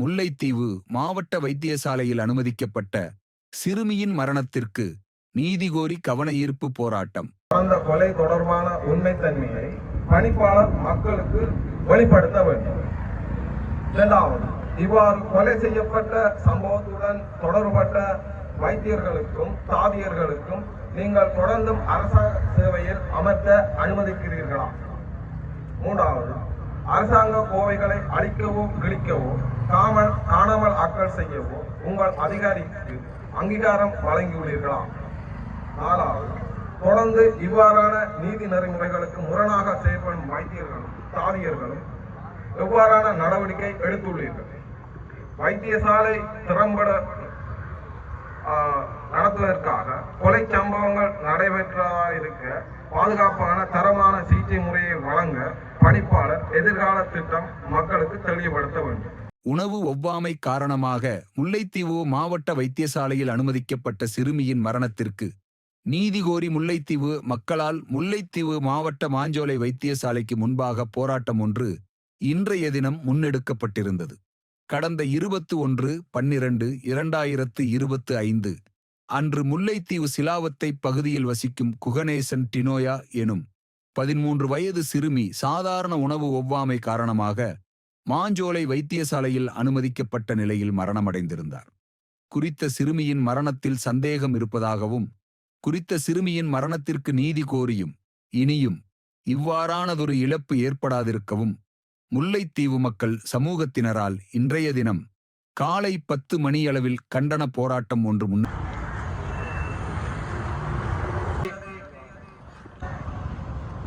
முல்லைத்தீவு மாவட்ட வைத்தியசாலையில் அனுமதிக்கப்பட்ட சிறுமியின் மரணத்திற்கு நீதி கோரி கவன ஈர்ப்பு போராட்டம். அந்த கொலை தொடர்பான உண்மைத்தன்மையை பணிப்பாளர் மக்களுக்கு வெளிப்படுத்த வேண்டும். இரண்டாவது இவ்வாறு கொலை செய்யப்பட்ட சம்பவத்துடன் தொடர்பட்ட வைத்தியர்களுக்கும் தாதியர்களுக்கும் நீங்கள் தொடர்ந்தும் அரசாங்க சேவையில் அமர்த்த அனுமதிக்கிறீர்களா? மூன்றாவது அரசாங்க கோவைகளை அழிக்கவோ கிழிக்கவோ காமல் காணாமல் ஆக்கல் செய்யவோ உங்கள் அதிகாரிக்கு அங்கீகாரம் வழங்கியுள்ளீர்களா? நாலாவது தொடர்ந்து இவ்வாறான நீதி நெறிமுறைகளுக்கு முரணாக செயல்படும் வைத்தியர்களும் தாதியர்களும் எவ்வாறான நடவடிக்கை எடுத்துள்ளீர்கள்? வைத்தியசாலை திறம்பட நடத்துவதற்காக கொலை சம்பவங்கள் நடைபெற்றதாக இருக்க பாதுகாப்பான தரமான சிகிச்சை முறையை வழங்க பணிப்பாளர் எதிர்கால திட்டம் மக்களுக்கு தெளிவுபடுத்த வேண்டும். உணவு ஒவ்வாமை காரணமாக முல்லைத்தீவு மாவட்ட வைத்தியசாலையில் அனுமதிக்கப்பட்ட சிறுமியின் மரணத்திற்கு நீதி கோரி முல்லைத்தீவு மக்களால் முல்லைத்தீவு மாவட்ட மாஞ்சோலை வைத்தியசாலைக்கு முன்பாக போராட்டம் ஒன்று இன்றைய தினம் முன்னெடுக்கப்பட்டிருந்தது. கடந்த இருபத்து ஒன்று பன்னிரண்டு இரண்டாயிரத்து இருபத்து ஐந்து அன்று முல்லைத்தீவு சிலாவத்தை பகுதியில் வசிக்கும் குகணேசன் டினோயா எனும் பதிமூன்று வயது சிறுமி சாதாரண உணவு ஒவ்வாமை காரணமாக மாஞ்சோலை வைத்தியசாலையில் அனுமதிக்கப்பட்ட நிலையில் மரணமடைந்திருந்தார். குறித்த சிறுமியின் மரணத்தில் சந்தேகம் இருப்பதாகவும் குறித்த சிறுமியின் மரணத்திற்கு நீதி கோரியும் இனியும் இவ்வாறானதொரு இழப்பு ஏற்படாதிருக்கவும் முல்லைத்தீவு மக்கள் சமூகத்தினரால் இன்றைய தினம் காலை பத்து மணியளவில் கண்டன போராட்டம் ஒன்று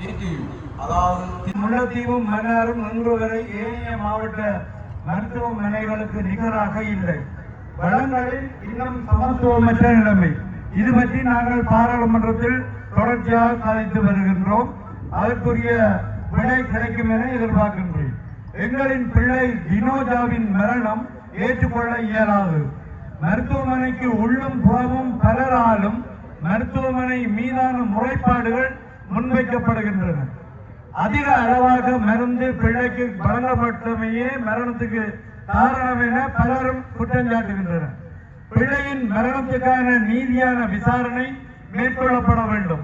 முன் அதாவது முல்லைத்தீவும் மன்னாரும் இன்று வரை ஏனைய மாவட்ட மருத்துவமனைகளுக்கு நிகராக இல்லை. வளங்களில் இன்னும் சமத்துவமற்ற நிலைமை. இது பற்றி நாங்கள் பாராளுமன்றத்தில் தொடர்ச்சியாக சாதித்து வருகின்றோம். அதற்குரிய விடை கிடைக்கும் என எதிர்பார்க்கின்றேன். எங்களின் பிள்ளை தினோஜாவின் மரணம் ஏற்றுக்கொள்ள இயலாது. மருத்துவமனைக்கு உள்ளும் புறமும் பலராலும் மருத்துவமனை மீதான முறைப்பாடுகள் முன்வைக்கப்படுகின்றன. அதிக அளவாக மருந்து பிள்ளைக்கு வழங்கப்பட்டமையே மரணத்துக்கு காரணம் என பலரும் குற்றம் சாட்டுகின்றனர். பிள்ளையின் மரணத்துக்கான நீதியான விசாரணை மேற்கொள்ளப்பட வேண்டும்.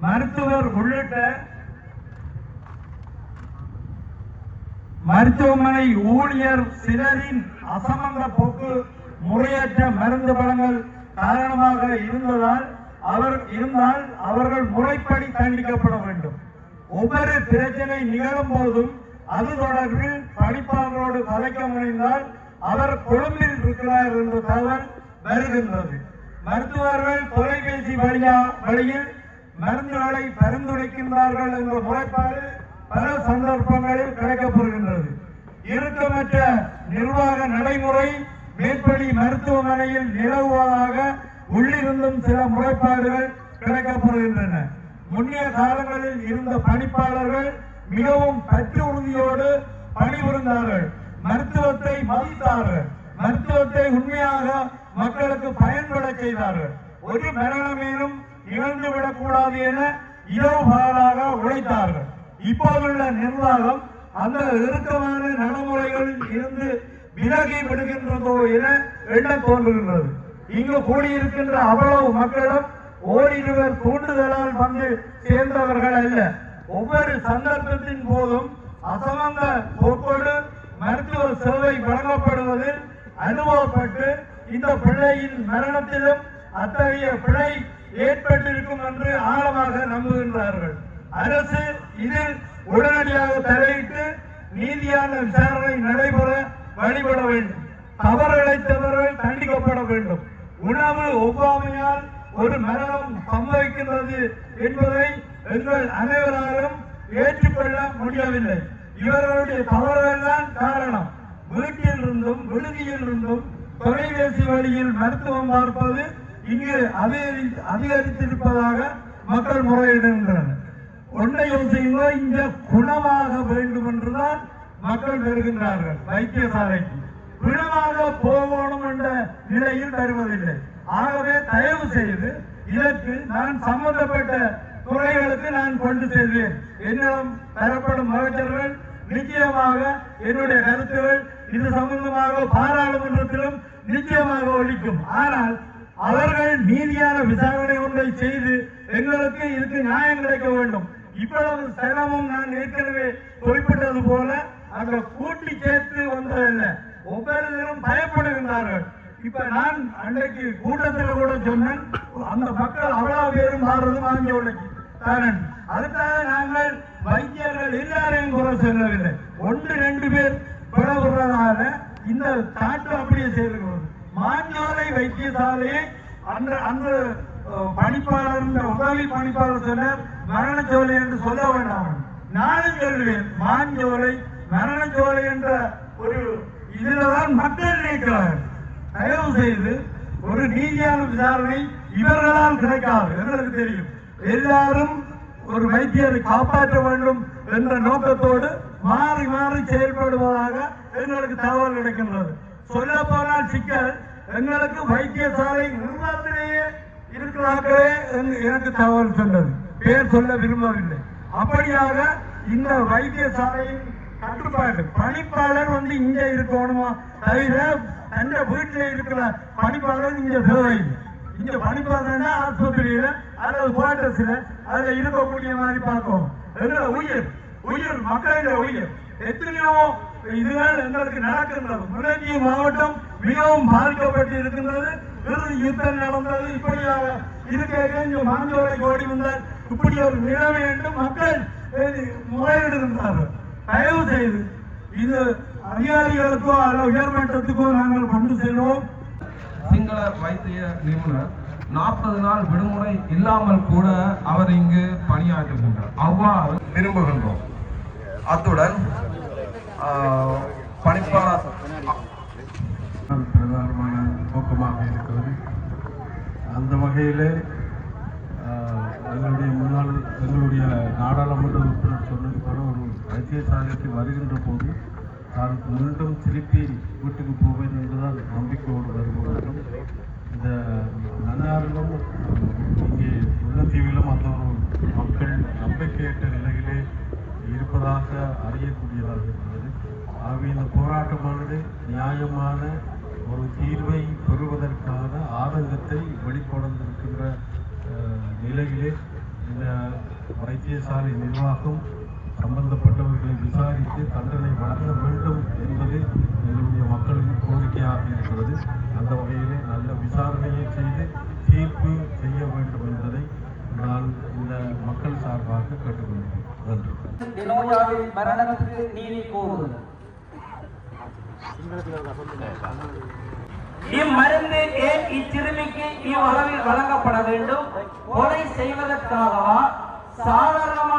மருத்துவர் உள்ளிட்ட மருத்துவமனை ஊழியர் சிலரின் அசமந்த போக்கு முறையற்ற மருந்து பழங்கள் காரணமாக இருந்ததால் அவர் இருந்தால் அவர்கள் முறைப்படி தண்டிக்கப்பட வேண்டும். ஒவ்வொரு பிரச்சனை நிகழும் போதும் அது தொடர்பில் படிப்பாளர்களோடு கலைக்க முனைந்தால் அவர் கொழும்பில் இருக்கிறார் என்ற தகவல் வருகின்றது. மருத்துவர்கள் தொலைபேசி வழியா வழியில் மருந்துகளை பரிந்துரைக்கின்றார்கள் என்ற முறைப்பாடு பல சந்தர்ப்பங்களில் கிடைக்கப்படுகின்றது. இறுக்கமற்ற நிர்வாக நடைமுறை மேற்படி மருத்துவமனையில் நிலவுவதாக உள்ளிருந்தும் சில முறைப்பாடுகள் கிடைக்கப்படுகின்றன. முன்னைய காலங்களில் இருந்த பணிப்பாளர்கள் மிகவும் பற்று உறுதியோடு பணிபுரிந்தார்கள். மருத்துவத்தை மதித்தார்கள். மருத்துவத்தை உண்மையாக மக்களுக்கு பயன்பட செய்தார்கள். ஒரு மரணமேனும் இழந்துவிடக் கூடாது என இரவு பகலாக உழைத்தார்கள். இப்போதுள்ள நிர்வாகம் அந்த இறுக்கமான நடைமுறைகளில் இருந்து விலகி விடுகின்றதோ என எண்ண தோன்றுகின்றது. இங்கு கூடியிருக்கின்ற அவ்வளவு மக்களும் ஓரிருவர் தூண்டுதலால் வந்து சேர்ந்தவர்கள் அல்ல. ஒவ்வொரு சந்தர்ப்பத்தின் போதும் அசமந்த போக்கோடு மருத்துவ சேவை வழங்கப்படுவதில் அனுபவப்பட்டு இந்த பிள்ளையின் மரணத்திலும் அத்தகைய பிழை ஏற்பட்டிருக்கும் என்று ஆழமாக நம்புகின்றார்கள். அரசு இதில் உடனடியாக தலையிட்டு நீதியான விசாரணை நடைபெற வழிபட வேண்டும். தவறிழைத்தவர்கள் தண்டிக்கப்பட வேண்டும். உணவு ஒவ்வாமையால் ஒரு மரணம் சம்பவிக்கின்றது என்பதை எங்கள் அனைவராலும் ஏற்றுக்கொள்ள முடியவில்லை. இவர்களுடைய தவறுகள்தான் காரணம். வீட்டில் இருந்தும் விடுதியில் இருந்தும் தொலைபேசி வழியில் மருத்துவம் பார்ப்பது இங்கு அதிகரி அதிகரித்திருப்பதாக மக்கள் முறையிடுகின்றனர். ஒன்றை யோசிக்கோ இங்க குணமாக வேண்டும் என்றுதான் மக்கள் வருகின்றார்கள் வைத்தியசாலைக்கு. குணமாக போகணும் என்ற நிலையில் வருவதில்லை ஆகவே தயவு செய்து இதற்கு நான் சம்பந்தப்பட்ட துறைகளுக்கு நான் கொண்டு செல்வேன். என்னிடம் தரப்படும் அமைச்சர்கள் நிச்சயமாக என்னுடைய கருத்துகள் இது சம்பந்தமாக பாராளுமன்றத்திலும் நிச்சயமாக ஒழிக்கும் ஆனால் அவர்கள் நீதியான விசாரணை ஒன்றை செய்து எங்களுக்கு இதுக்கு நியாயம் கிடைக்க வேண்டும். இவ்வளவு சிரமம் நான் ஏற்கனவே குறிப்பிட்டது போல அங்க கூட்டி சேர்த்து வந்ததில்லை. ஒவ்வொரு ஒவ்வொருவரும் பயப்படுகின்றார்கள். இப்ப நான் அன்றைக்கு கூட்டத்தில் கூட சொன்னேன் அந்த மக்கள் அவ்வளவு பேரும் மாறுறது மாஞ்சோலைக்கு காரணம் அதுக்காக நாங்கள் வைத்தியர்கள் எல்லாரையும் குறை சொல்லவில்லை. ஒன்று ரெண்டு பேர் பிளவுறதால இந்த தாட்டு அப்படியே செய்திருக்கிறது மாஞ்சோலை வைத்தியசாலையை அந்த அன்று பணிப்பாளர் உதவி பணிப்பாளர் சொன்னார் மரணச்சோலை என்று சொல்ல வேண்டாம். நானும் சொல்லுவேன் மாஞ்சோலை மரணச்சோலை என்ற ஒரு இதுலதான் மக்கள் நினைக்கிறார்கள். தயவு செய்து ஒரு நீதியான விசாரணை இவர்களால் கிடைக்காது எங்களுக்கு தெரியும். எல்லாரும் ஒரு வைத்தியரை காப்பாற்ற வேண்டும் என்ற நோக்கத்தோடு மாறி மாறி செயல்படுவதாக எங்களுக்கு தகவல் கிடைக்கின்றது. சொல்ல போனால் சிக்கல் எங்களுக்கு வைத்தியசாலை நிர்வாகத்திலேயே இருக்கிறார்களே எனக்கு தகவல் சொன்னது. பேர் சொல்ல விரும்பவில்லை. அப்படியாக இந்த வைத்தியசாலையின் கட்டுப்பாடு. பணிப்பாளர் வந்து இங்க இருக்கணுமா? தவிர தந்த வீட்டுல இருக்கிற பணிப்பாளர் இங்க தேவையில்லை இங்க பணிப்பாளர்னா ஆஸ்பத்திரியில அல்லது குவார்டர்ஸ்ல அதுல இருக்கக்கூடிய மாதிரி பார்க்கும் எங்களோட உயிர்? உயிர் மக்களின் உயிர். எத்தனையோ இதுகள் எங்களுக்கு நடக்கின்றது. முல்லைத்தீவு மாவட்டம் மிகவும் பாதிக்கப்பட்டு இருக்கின்றது இறுதி யுத்தம் நடந்தது. இப்படியாக இருக்க இங்க மாஞ்சோலை ஓடி வந்தார் இப்படி ஒரு நிலைமை என்று மக்கள் முறையிடுகின்றார்கள். தயவு செய்து இது அதிகாரிகளுக்கோ அல்ல உயர்மட்டத்துக்கோ நாங்கள் கொண்டு செல்வோம். சிங்கள வைத்திய நிபுணர் நாற்பது நாள் விடுமுறை இல்லாமல் கூட அவர் இங்கு பணியாற்றுகின்றார். அவ்வாறு விரும்புகின்றோம். அத்துடன் பணிப்பாளர் தான் பிரதானமான நோக்கமாக இருக்கிறது. அந்த வகையில் எங்களுடைய முன்னாள் எங்களுடைய நாடாளுமன்ற உறுப்பினர் சொன்னது போல ஒரு வைத்தியசாலைக்கு வருகின்ற போது தான் மீண்டும் திருப்பி வீட்டுக்கு போவேன் என்றுதான் நம்பிக்கையோடு வருபவர்களும் இந்த நன்னாரிலும் இங்கே முல்லைத்தீவிலும் அந்த ஒரு மக்கள் நம்பிக்கையற்ற நிலையிலே இருப்பதாக அறியக்கூடியதாக இருக்கிறது. ஆகவே இந்த போராட்டமானது நியாயமான ஒரு தீர்வை பெறுவதற்கான ஆதங்கத்தை வெளிக்கொணர்ந்திருக்கின்ற நிலையிலே இந்த வைத்தியசாலை நிர்வாகம் சம்பந்தப்பட்டவர்களை விசாரித்து தண்டனை வழங்க வேண்டும் என்பது எங்களுடைய மக்களின் கோரிக்கையாக இருக்கிறது. அந்த வகையிலே நல்ல விசாரணையை செய்து தீர்ப்பு செய்ய வேண்டும் என்பதை நான் இந்த மக்கள் சார்பாக கேட்டுக்கொள்கிறேன். நன்றி. மரணத்துக்கு நீதி கோருவது இம்மருந்து ஏன் இச்சிறுமிக்கு இவ்வளவில் வழங்கப்பட வேண்டும்? கொலை செய்வதற்காகவா? சாதாரணமாக